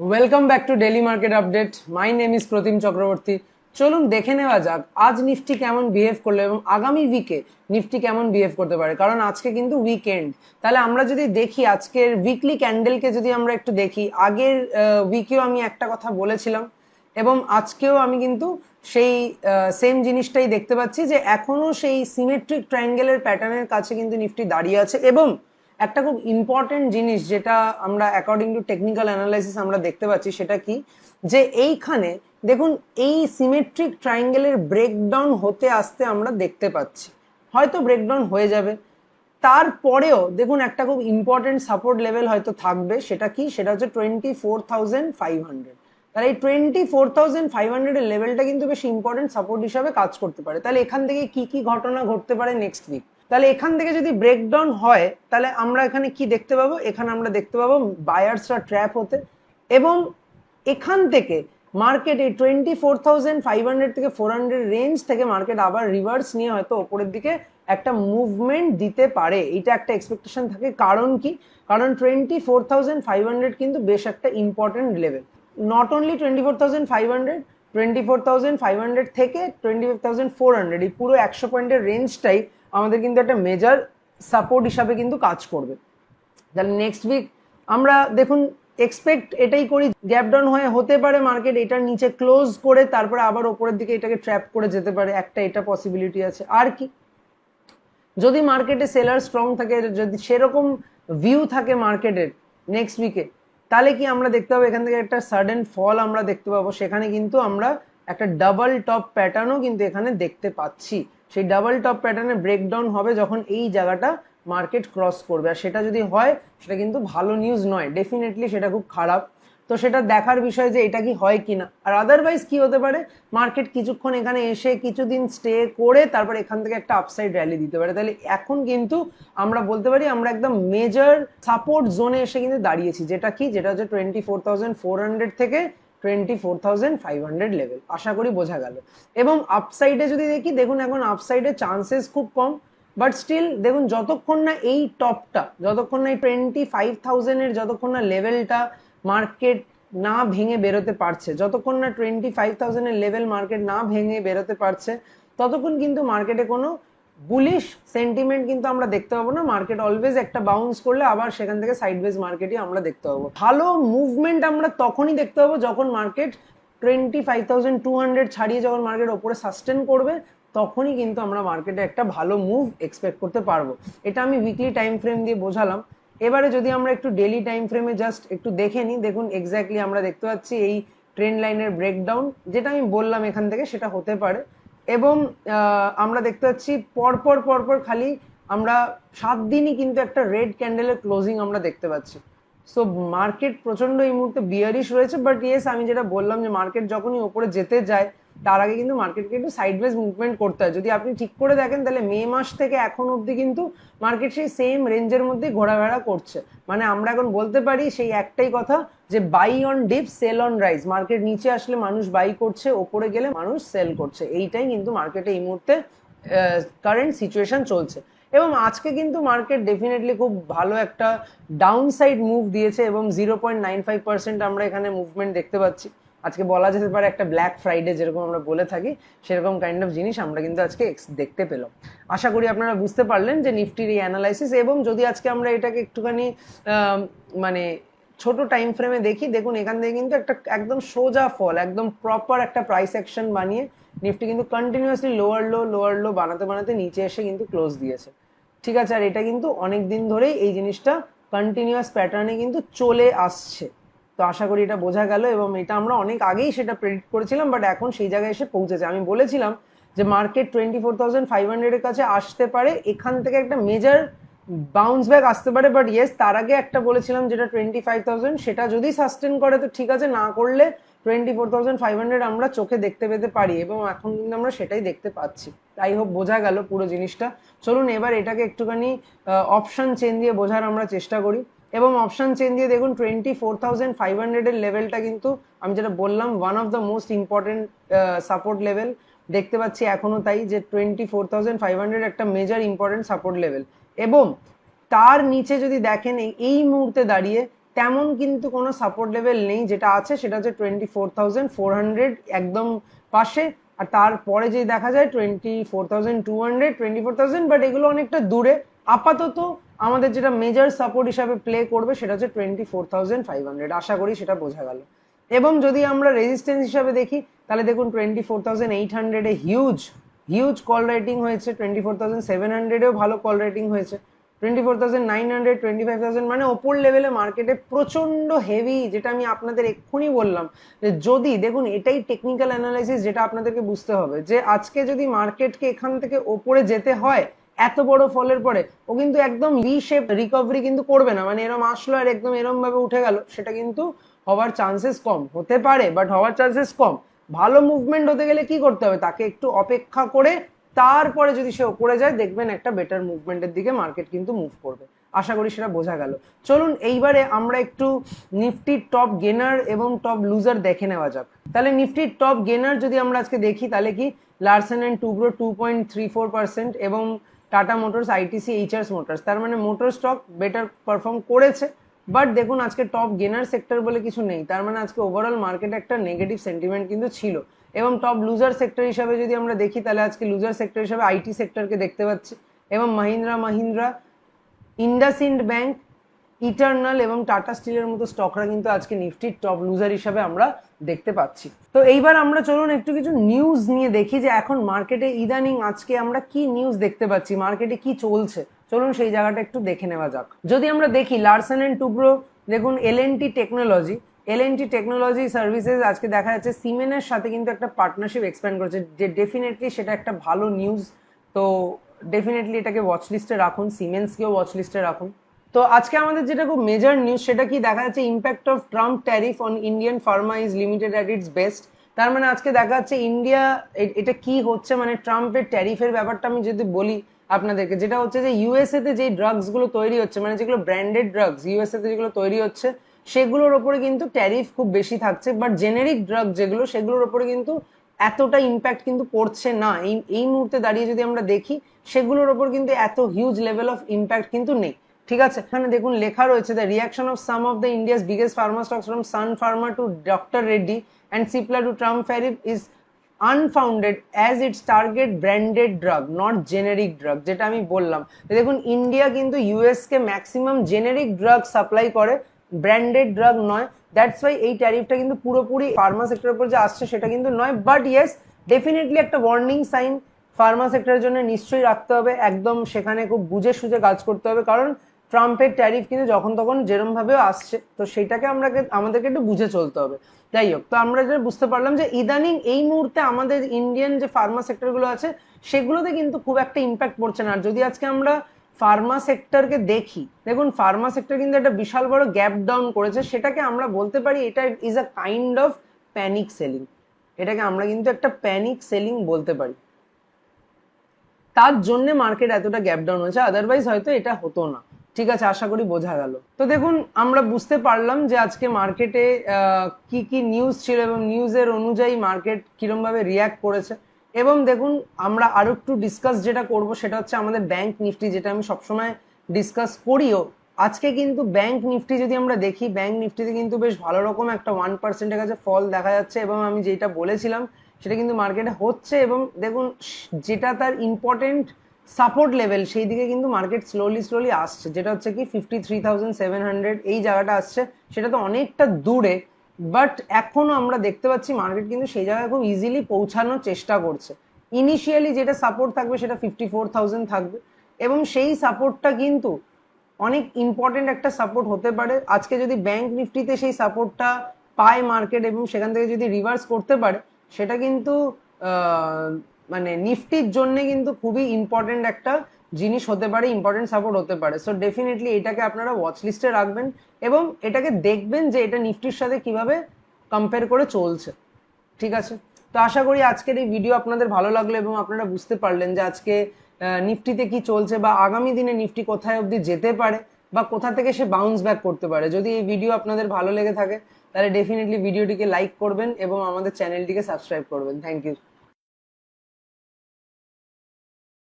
Welcome back to daily market update my name is Pratim Chakraborty চলুন দেখে নেওয়া যাক, আজ নিফটি কেমন বিহেভ করল এবং আগামী উইকে নিফটি কেমন বিহেভ করতে পারে? কারণ আজকে কিন্তু উইকেন্ড তাহলে আমরা যদি দেখি আজকের উইকলি ক্যান্ডেলকে যদি আমরা একটু দেখি, আগের উইকেও আমি একটা কথা বলেছিলাম এবং আজকেও আমি কিন্তু সেই সেম জিনিসটাই দেখতে পাচ্ছি যে এখনও সেই সিমেট্রিক ট্রায়াঙ্গেলের প্যাটার্নের কাছে কিন্তু নিফটি দাঁড়িয়ে আছে এবং একটা খুব ইম্পর্টেন্ট জিনিস যেটা আমরা অ্যাকর্ডিং টু টেকনিক্যাল অ্যানালাইসিস আমরা দেখতে পাচ্ছি সেটা কি? যে এইখানে দেখুন, এই সিমেট্রিক ট্রায়াঙ্গেলের ব্রেকডাউন হতে আসতে আমরা দেখতে পাচ্ছি। হয়তো ব্রেকডাউন হয়ে যাবে। তারপরেও দেখুন, একটা খুব ইম্পর্টেন্ট সাপোর্ট লেভেল হয়তো থাকবে। সেটা কি? সেটা হচ্ছে twenty four thousand five hundred তাহলে এই টোয়েন্টি ফোর থাউজেন্ড ফাইভ হান্ড্রেডের লেভেলটা কিন্তু বেশ ইম্পর্টেন্ট সাপোর্ট হিসাবে কাজ করতে পারে। তাহলে এখান থেকে কি কি ঘটনা ঘটতে পারে নেক্সট উইক তাহলে এখান থেকে যদি ব্রেকডাউন হয়, তাহলে আমরা এখানে কি দেখতে পাবো? এখানে আমরা দেখতে পাবো বায়ার্সরা ট্র্যাপ হতে এবং এখান থেকে মার্কেট এই twenty four thousand five hundred থেকে ফোর হান্ড্রেড রেঞ্জ থেকে মার্কেট আবার রিভার্স নিয়ে হয়তো ওপরের দিকে একটা মুভমেন্ট দিতে পারে। এটা একটা এক্সপেকটেশন থাকে। কারণ কি? কারণ twenty four thousand five hundred কিন্তু বেশ একটা important level not only twenty four thousand five hundred twenty four thousand five hundred থেকে twenty five thousand four hundred এই পুরো একশো পয়েন্টের রেঞ্জটাই আমাদের কিন্তু একটা মেজার সাপোর্ট হিসাবে কিন্তু কাজ করবে। তাহলে নেক্সট উইক আমরা দেখুন এক্সপেক্ট এটাই করি গ্যাপ ডাউন হয়ে হতে পারে মার্কেট এটার নিচে ক্লোজ করে তারপরে আবার ওপরের দিকে এটাকে ট্র্যাপ করে যেতে পারে, একটা এটা পসিবিলিটি আছে। আর কি? যদি মার্কেটে সেলার স্ট্রং থাকে, যদি সেরকম ভিউ থাকে মার্কেটের নেক্সট উইকে তাহলে কি আমরা দেখতে পাবো, এখান থেকে একটা সাডেন ফল আমরা দেখতে পাবো। সেখানে কিন্তু আমরা একটা ডাবল টপ প্যাটার্নও কিন্তু এখানে দেখতে পাচ্ছি। সেই ডাবল টপ প্যাটার্নে ব্রেকডাউন হবে যখন এই জায়গাটা মার্কেট ক্রস করবে। আর সেটা যদি হয়, সেটা কিন্তু ভালো নিউজ নয়। ডেফিনেটলি সেটা খুব খারাপ। তো সেটা দেখার বিষয় যে এটা কি হয় কিনা। আর আদারওয়াইজ কি হতে পারে? মার্কেট কিছুক্ষণ এখানে এসে কিছুদিন স্টে করে তারপর এখান থেকে একটা আপসাইড র্যালি দিতে পারে। তাহলে এখন কিন্তু আমরা বলতে পারি, আমরা একদম মেজর সাপোর্ট জোনে এসে কিন্তু দাঁড়িয়েছি। যেটা কি? যেটা হচ্ছে twenty four thousand four hundred থেকে twenty four thousand five hundred level আশা করি বোঝা গেল। এবং আপসাইডে যদি দেখি, দেখুন এখন আপসাইডে চান্সেস খুব কম বাট স্টিল দেখুন যতক্ষণ না এই টপটা যতক্ষণ না এই টোয়েন্টি ফাইভ থাউজেন্ডের যতক্ষণ না লেভেলটা মার্কেট না ভেঙে বেরোতে পারছে, যতক্ষণ না টোয়েন্টি ফাইভ থাউজেন্ডের লেভেল মার্কেট না ভেঙে বেরোতে পারছে, ততক্ষণ কিন্তু মার্কেটে কোনো বুলিশ সেন্টিমেন্ট কিন্তু আমরা দেখতে পাবো না। মার্কেট অলওয়েজ একটা বাউন্স করলে আবার সেখান থেকে সাইডওয়েজ মার্কেটই আমরা দেখতে পাবো। ভালো মুভমেন্ট আমরা তখনই দেখতে পাবো যখন market twenty five thousand two hundred ছাড়িয়ে যখন মার্কেট ওপরে সাস্টেন করবে, তখনই কিন্তু আমরা মার্কেটে একটা ভালো মুভ এক্সপেক্ট করতে পারব। এটা আমি উইকলি টাইম ফ্রেম দিয়ে বোঝালাম। এবারে যদি আমরা একটু ডেলি টাইম ফ্রেমে জাস্ট একটু দেখে নিই, দেখুন এক্স্যাক্টলি আমরা দেখতে পাচ্ছি এই ট্রেন্ড লাইনের ব্রেকডাউন যেটা আমি বললাম এখান থেকে সেটা হতে পারে। এবং আমরা দেখতে পাচ্ছি পরপর পরপর খালি আমরা সাত দিনই কিন্তু একটা রেড ক্যান্ডেলের ক্লোজিং আমরা দেখতে পাচ্ছি। সো মার্কেট প্রচণ্ড এই মুহূর্তে বিয়ারিশ রয়েছে বাট ইয়েস আমি যেটা বললাম যে মার্কেট যখনই ওপরে যেতে যায় তার আগে কিন্তু মার্কেটকে একটু সাইডওয়েজ মুভমেন্ট করতে হয়। যদি আপনি ঠিক করে দেখেন, তাহলে মে মাস থেকে এখন অবধি কিন্তু মার্কেট সেই সেম রেঞ্জের মধ্যে ঘোরাফেরা করছে। মানে আমরা এখন বলতে পারি সেই একটাই কথা যে buy on dip sell on rise market নিচে আসলে মানুষ বাই করছে, ওপরে গেলে মানুষ সেল করছে। এইটাই কিন্তু মার্কেটে এই মুহূর্তে কারেন্ট সিচুয়েশন চলছে। এবং আজকে কিন্তু মার্কেট ডেফিনেটলি খুব ভালো একটা ডাউন সাইড মুভ দিয়েছে এবং zero point nine five percent আমরা এখানে মুভমেন্ট দেখতে পাচ্ছি। আজকে বলা যেতে পারে একটা ব্ল্যাক ফ্রাইডে যেরকম আমরা বলে থাকি, সেরকম কাইন্ড অফ জিনিস আমরা কিন্তু আজকে দেখতে পেলাম। আশা করি আপনারা বুঝতে পারলেন যে নিফটির এই অ্যানালাইসিস এবং যদি আজকে আমরা এটাকে একটুখানি মানে ছোট টাইম ফ্রেমে দেখি, দেখুন এখান থেকে কিন্তু একটা একদম সোজা ফল একদম প্রপার একটা প্রাইস অ্যাকশন বানিয়ে নিফটি কিন্তু continuously lower low lower low বানাতে বানাতে নিচে এসে কিন্তু ক্লোজ দিয়েছে। ঠিক আছে, আর এটা কিন্তু অনেক দিন ধরেই এই জিনিসটা কন্টিনিউয়াস প্যাটার্নে কিন্তু চলে আসছে। তো আশা করি এটা বোঝা গেল এবং এটা আমরা অনেক আগেই সেটা প্রেডিক্ট করেছিলাম বাট এখন সেই জায়গায় এসে পৌঁছেছে। আমি বলেছিলাম যে market twenty four thousand five হান্ড্রেডের কাছে আসতে পারে, এখান থেকে একটা মেজার বাউন্স ব্যাক আসতে পারে বাট ইয়েস তার আগে একটা বলেছিলাম যেটা টোয়েন্টি ফাইভ থাউজেন্ড সেটা যদি সাস্টেন করে তো ঠিক আছে, না করলে twenty four thousand five hundred আমরা চোখে দেখতে পেতে পারি এবং এখন কিন্তু আমরা সেটাই দেখতে পাচ্ছি। তাই হোক বোঝা গেল পুরো জিনিসটা। চলুন এবার এটাকে একটুখানি অপশন চেন দিয়ে বোঝার আমরা চেষ্টা করি। এবং অপশন চেন দিয়ে দেখুন টোয়েন্টি ফোর থাউজেন্ড ফাইভ হান্ড্রেডের লেভেলটা কিন্তু আমি যেটা বললাম one of the most important support level দেখতে পাচ্ছি এখনও তাই যে twenty four thousand five hundred একটা মেজার ইম্পর্টেন্ট সাপোর্ট লেভেল এবং তার নিচে যদি দেখেন এই মুহূর্তে দাঁড়িয়ে তেমন কিন্তু কোনো সাপোর্ট লেভেল নেই যেটা আছে, সেটা হচ্ছে twenty four thousand four hundred একদম পাশে। আর তারপরে যে দেখা যায় twenty four thousand two hundred twenty four thousand but এগুলো অনেকটা দূরে। আপাতত আমাদের যেটা মেজর সাপোর্ট হিসাবে প্লে করবে সেটা হচ্ছে twenty four thousand five hundred আশা করি সেটা বোঝা গেল। এবং যদি আমরা রেজিস্ট্যান্স হিসাবে দেখি, তাহলে দেখুন টোয়েন্টি ফোর থাউজেন্ড এইট হান্ড্রেডে হিউজ হিউজ কল রেটিং হয়েছে টোয়েন্টি ফোর থাউজেন্ড সেভেন হান্ড্রেডেও ভালো কল রেটিং হয়েছে twenty four thousand nine hundred twenty five thousand মানে ওপর লেভেলে মার্কেটে প্রচণ্ড হেভি যেটা আমি আপনাদের এক্ষুনি বললাম যে যদি, দেখুন এটাই টেকনিক্যাল অ্যানালাইসিস যেটা আপনাদেরকে বুঝতে হবে যে আজকে যদি মার্কেটকে এখান থেকে ওপরে যেতে হয় এত বড় ফলের পরে ও কিন্তু একদম ভি শেপ রিকভারি কিন্তু করবে না। মানে এরম আসলো আর একদম এরম ভাবে উঠে গেল, সেটা কিন্তু হওয়ার চান্সেস কম। হতে পারে বাট হওয়ার চান্সেস কম। ভালো মুভমেন্ট হতে গেলে কি করতে হবে? তাকে একটু অপেক্ষা করে তারপরে যদি সে ওপরে যায়, দেখবেন একটা বেটার মুভমেন্টের দিকে মার্কেট কিন্তু মুভ করবে। আশা করি সেটা বোঝা গেল। চলুন এইবারে আমরা একটু নিফটির টপ গেনার এবং টপ লুজার দেখে নেওয়া যাক। তাহলে নিফটির টপ গেনার যদি আমরা আজকে দেখি, তাহলে কি? Larsen and Toubro two point three four percent এবং টাটা মোটরস আইটিসি এইচআরস মোটরস তার মানে মোটর স্টক বেটার পারফর্ম করেছে বাট দেখুন আজকে টপ গেনার সেক্টর বলে কিছু নেই। তার মানে আজকে ওভারঅল মার্কেটে একটা নেগেটিভ সেন্টিমেন্ট কিন্তু ছিল। এবং টপ লুজার সেক্টর হিসাবে যদি আমরা দেখি, তাহলে আজকে লুজার সেক্টর হিসাবে আইটি সেক্টরকে দেখতে পাচ্ছি। এবং মাহিন্দ্রা মাহিন্দ্রা ইন্ডাসিন্ড ব্যাংক ইটার্নাল এবং টাটা স্টিলের মতো স্টকরা কিন্তু আজকে নিফটির টপ লুজার হিসাবে আমরা দেখতে পাচ্ছি। তো এইবার আমরা চলুন একটু কিছু নিউজ নিয়ে দেখি যে এখন মার্কেটে ইদানিং আজকে আমরা কি নিউজ দেখতে পাচ্ছি মার্কেটে কি চলছে। চলুন সেই জায়গাটা একটু দেখে নেওয়া যাক। যদি আমরা দেখি লার্সেন অ্যান্ড টুব্রো দেখুন L technology L N T technology services আজকে দেখা যাচ্ছে সিমেনের সাথে কিন্তু একটা পার্টনারশিপ এক্সপ্যান্ড করেছে, যে ডেফিনেটলি সেটা একটা ভালো নিউজ তো ডেফিনেটলি এটাকে ওয়াচ লিস্টে রাখুন সিমেন্সকেও ওয়াচ লিস্টে রাখুন। তো আজকে আমাদের যেটা খুব মেজর নিউজ সেটা কি দেখা যাচ্ছে impact of Trump tariff on Indian pharma is limited at its best তার মানে আজকে দেখা যাচ্ছে ইন্ডিয়া এটা কি হচ্ছে? মানে ট্রাম্পের ট্যারিফের ব্যাপারটা আমি যদি বলি আপনাদেরকে, যেটা হচ্ছে যে ইউএসএ তে যে ড্রাগসগুলো তৈরি হচ্ছে মানে যেগুলো ব্র্যান্ডেড ড্রাগস ইউএসএ তে যেগুলো তৈরি হচ্ছে, সেগুলোর ওপরে কিন্তু ট্যারিফ খুব বেশি থাকছে বাট জেনেরিক ড্রাগ যেগুলো, সেগুলোর ওপরে কিন্তু এতটা ইম্প্যাক্ট কিন্তু পড়ছে না। এই এই মুহূর্তে দাঁড়িয়ে যদি আমরা দেখি, সেগুলোর ওপর কিন্তু এত হিউজ লেভেল অফ ইম্প্যাক্ট কিন্তু নেই। ঠিক আছে? এখানে দেখুন লেখা রয়েছে the reaction of some of the India's biggest pharma stocks from Sun pharma to doctor Reddy and Cipla to Trump tariff is unfounded as its target branded drug not generic drug যেটা আমি বললাম। দেখুন India কিন্তু ইউএসকে maximum generic drug supply করে branded drug নয়। That's why এই ট্যারিফটা কিন্তু পুরোপুরি ফার্মা সেক্টরের উপর যে আসছে সেটা কিন্তু নয়। বাট ইয়েস ডেফিনেটলি একটা ওয়ার্নিং সাইন ফার্মা সেক্টরের জন্য নিশ্চয়ই রাখতে হবে। একদম সেখানে খুব বুঝে সুঝে কাজ করতে হবে। কারণ ট্রাম্পের ট্যারিফ কিন্তু যখন তখন যেরম ভাবেও আসছে, তো সেটাকে আমরা আমাদেরকে একটু বুঝে চলতে হবে। যাই হোক, তো আমরা যেটা বুঝতে পারলাম যে ইদানিং এই মুহূর্তে আমাদের ইন্ডিয়ান যে ফার্মা সেক্টরগুলো আছে, সেগুলোতে কিন্তু খুব একটা ইম্প্যাক্ট পড়ছে না। আর যদি আজকে আমরা ফার্মা সেক্টরকে দেখি, দেখুন ফার্মা সেক্টর কিন্তু একটা বিশাল বড় গ্যাপ ডাউন করেছে, সেটাকে আমরা বলতে পারি এটা is a kind of panic selling এটাকে আমরা কিন্তু একটা প্যানিক সেলিং বলতে পারি। তার জন্য মার্কেট এতটা গ্যাপ ডাউন হয়েছে আদারওয়াইজ হয়তো এটা হতো না। ঠিক আছে, আশা করি বোঝা গেল। তো দেখুন, আমরা বুঝতে পারলাম যে আজকে মার্কেটে কি কি নিউজ ছিল এবং নিউজের অনুযায়ী মার্কেট কিরম ভাবে রিয়াক্ট করেছে। এবং দেখুন, আমরা আরও একটু ডিসকাস যেটা করব, সেটা হচ্ছে আমাদের ব্যাংক নিফটি যেটা আমি সবসময় ডিসকাস করিও। আজকে কিন্তু ব্যাংক নিফটি যদি আমরা দেখি ব্যাংক নিফটিতে কিন্তু বেশ ভালো রকম একটা ওয়ান পার্সেন্টের কাছে ফল দেখা যাচ্ছে এবং আমি যেটা বলেছিলাম, সেটা কিন্তু মার্কেটে হচ্ছে এবং দেখুন, যেটা তার ইম্পর্টেন্ট সাপোর্ট লেভেল সেই দিকে কিন্তু মার্কেট স্লোলি স্লোলি আসছে। যেটা হচ্ছে কি fifty three thousand seven hundred এই জায়গাটা আসছে। সেটা তো অনেকটা দূরে বাট এখনও আমরা দেখতে পাচ্ছি মার্কেট কিন্তু সেই জায়গায় খুব ইজিলি পৌঁছানোর চেষ্টা করছে। ইনিশিয়ালি যেটা সাপোর্ট থাকবে সেটা ফিফটি ফোর থাউজেন্ড থাকবে এবং সেই সাপোর্টটা কিন্তু অনেক ইম্পর্টেন্ট একটা সাপোর্ট হতে পারে। আজকে যদি ব্যাংক নিফটিতে সেই সাপোর্টটা পায় মার্কেট এবং সেখান থেকে যদি রিভার্স করতে পারে, সেটা কিন্তু মানে নিফটির জন্য কিন্তু খুবই ইম্পর্টেন্ট একটা জিনিস হতে পারে ইম্পর্টেন্ট সাপোর্ট হতে পারে। সো ডেফিনেটলি এটাকে আপনারা ওয়াচ লিস্টে রাখবেন এবং এটাকে দেখবেন যে এটা নিফটির সাথে কীভাবে কম্পেয়ার করে চলছে। ঠিক আছে? তো আশা করি আজকের এই ভিডিও আপনাদের ভালো লাগল এবং আপনারা বুঝতে পারলেন যে আজকে নিফটিতে কি চলছে বা আগামী দিনে নিফটি কোথায় অবধি যেতে পারে বা কোথা থেকে সে বাউন্স ব্যাক করতে পারে। যদি এই ভিডিও আপনাদের ভালো লেগে থাকে, তাহলে ডেফিনেটলি ভিডিওটিকে লাইক করবেন এবং আমাদের চ্যানেলটিকে সাবস্ক্রাইব করবেন। Thank you